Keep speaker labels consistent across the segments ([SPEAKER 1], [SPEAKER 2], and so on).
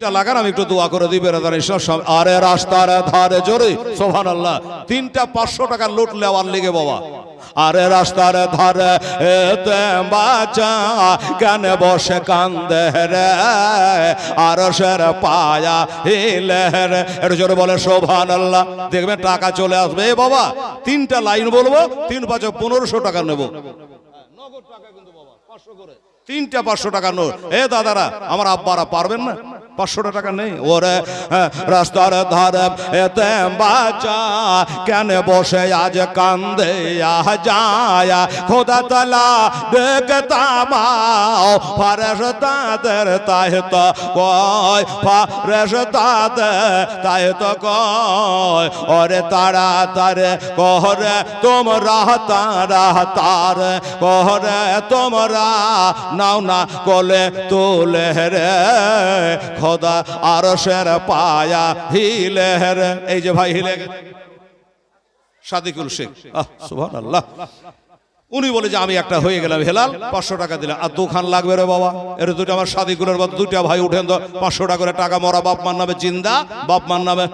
[SPEAKER 1] এটা লাগান, আমি একটু দোয়া করে দিই বেড়াদার সব আরে রাস্তার ধারে জোরে সোহান আল্লাহ তিনটা পাঁচশো টাকা লুট লেওয়ার লিগে, বাবা। আরে রাস্তার ধারে কেন বসে কান্দে আর সের পায়া হিলে রে। একটু জোরে বলে শোভান আল্লাহ দেখবেন টাকা চলে আসবে। এ বাবা তিনটা লাইন বলব, তিন পাঁচে পনেরোশো টাকা নেব। পাঁচশো তিনটা পাঁচশো টাকা নোট। এ দাদারা, আমার আব্বারা পারবেন না? পাঁচশো টাকা নেই। ওরে হ্যাঁ, রাস্তার ধারে এতে বাচ্চা কেন বসে আজ কান্দে আহ যায় খোদা তালা দেখতামাও ফারেস তাদের তাই তো কয় ফারেস তাদের তাই তো কয় ওরে তারা তারে কহরে তোমরা তারা তার কহরে তোমরা নাও না কলে তোলে রে খোদা আর সের পায়া হিলে এই যে ভাই হিলে সাদিকুল শেখ। আহ আল্লাহ উনি বলে যে আমি একটা হয়ে গেলাম হেলাল, পাঁচশো টাকা দিলাম। আর দুখান লাগবে রে বাবা। এর দুটো আমার সাদিকুলের বাদ দুটা ভাই উঠেন তো পাঁচশো টাকা করে টাকা মরা বাপ মার নামে চিন্তা বাপ মার নামে।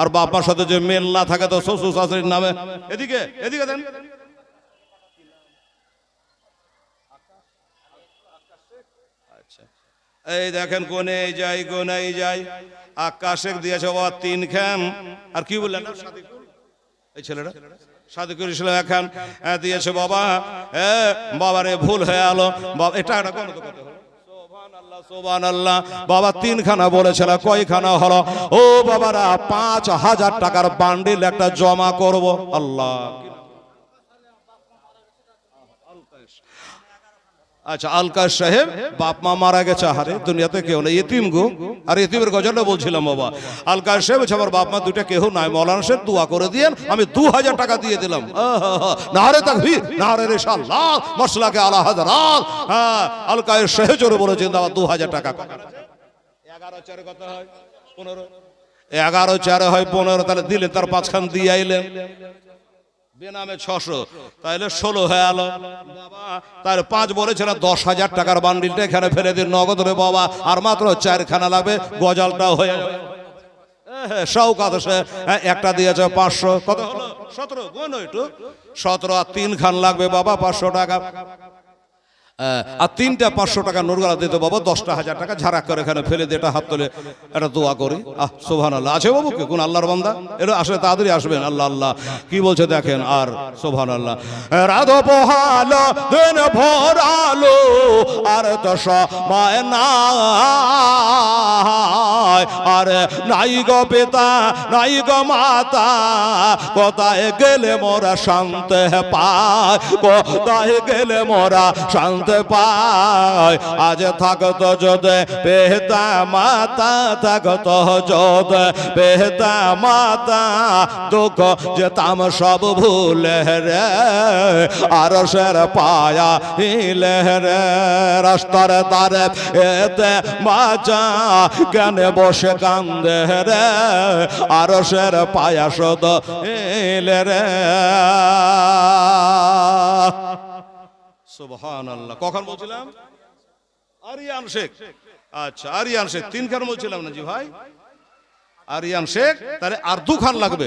[SPEAKER 1] আর বাপ মার সাথে যে মেল না থাকে তো শ্বশুর শাশুড়ির নামে। এদিকে এদিকে দেন। আচ্ছা। এই দেখেন কোনে যাই কোনে যাই। আকাশে দিয়েছে বাবা তিন খান। আর কি বললেন? এই ছেলেটা? সাদিকুল ইসলাম এখন দিয়েছে বাবা, এ বাবা রে ভুল হয়ে আলো। বাবা, এটা একটা কোন। বাবা তিনখানা বলেছিল কয়খানা হলো? ও বাবারা, পাঁচ হাজার টাকার বান্ডিল একটা জমা করব। আল্লাহ। আচ্ছা আলকাশ সাহেব বাপ মা মারা গেছে হারে দুনিয়াতে কেউ নেই। এতিম গো। আর এতিমের গজলটা বলছিলাম বাবা। আলকাশ সাহেব বলছে, আমার বাপ মা দুটা কেউ নাই। মৌলানা সাহেব দোয়া করে দিয়েন আমি দু হাজার টাকা দিয়ে দিলাম। নারে তাকবীর নারে রেশাল্লাহ মশলাকে আলা হাজারাত। হ্যাঁ আলকাশ সাহেব জোরে বলেছেন দাদা দু হাজার টাকা এগারো চারে কত হয়? পনেরো। এগারো চারে হয় পনেরো তাহলে দিলেন তার পাঁচখান দিয়ে আইলেন। বেনামে ছশো তাহলে ষোলো হয়ে গেল তার পাঁচ বলেছিল দশ হাজার টাকার বান্ডিলটা এখানে ফেলে দিন। নগদ রে বাবা, আর মাত্র চারখানা লাগবে, গজালটাও হয়ে শৌকাত সে একটা দিয়েছে পাঁচশো। কত হলো? সতেরো সতেরো আর তিন খান লাগবে বাবা, পাঁচশো টাকা। আর তিনটা পাঁচশো টাকা নোটগুলা দিতে বাবা, দশটা হাজার টাকা ঝাড়া করে এখানে ফেলে দিয়ে এটা হাত তোলে। এটা দোয়া করি। আহ সোভান আল্লাহ আছে বাবু কে? কোন আল্লাহর বান্দা? এটা আসলে তাড়াতাড়ি আসবেন। আল্লাহ আল্লাহ। কি বলছে দেখেন? আর সোভান আল্লাহ রাধ পোহাল দিন ভরালো আর তো সময় নাই আর, নাই গো পিতা, নাই গো মাতা, কোথায় গেলে মোরা শান্ত পায় কোথায় গেলে মোরা শান্ত পায় আজ থাকতো যদি পেহতা মাতা, থাকতো যদি পেহতা মাতা, দুঃখ যেতাম সব ভুলে রে, আর সের পায়া হিলে রে। রাস্তার তারে এতে বাঁচা কেন বসে কান্দে রে আর সের পায়া শত এলে রে। সুবহান আল্লাহ কখন বলছিলাম? আরিয়ান শেখ। আচ্ছা আরিয়ান শেখ। তিনখান বলছিলাম না জি ভাই? আরিয়ান শেখ, তাহলে আর দুখান লাগবে।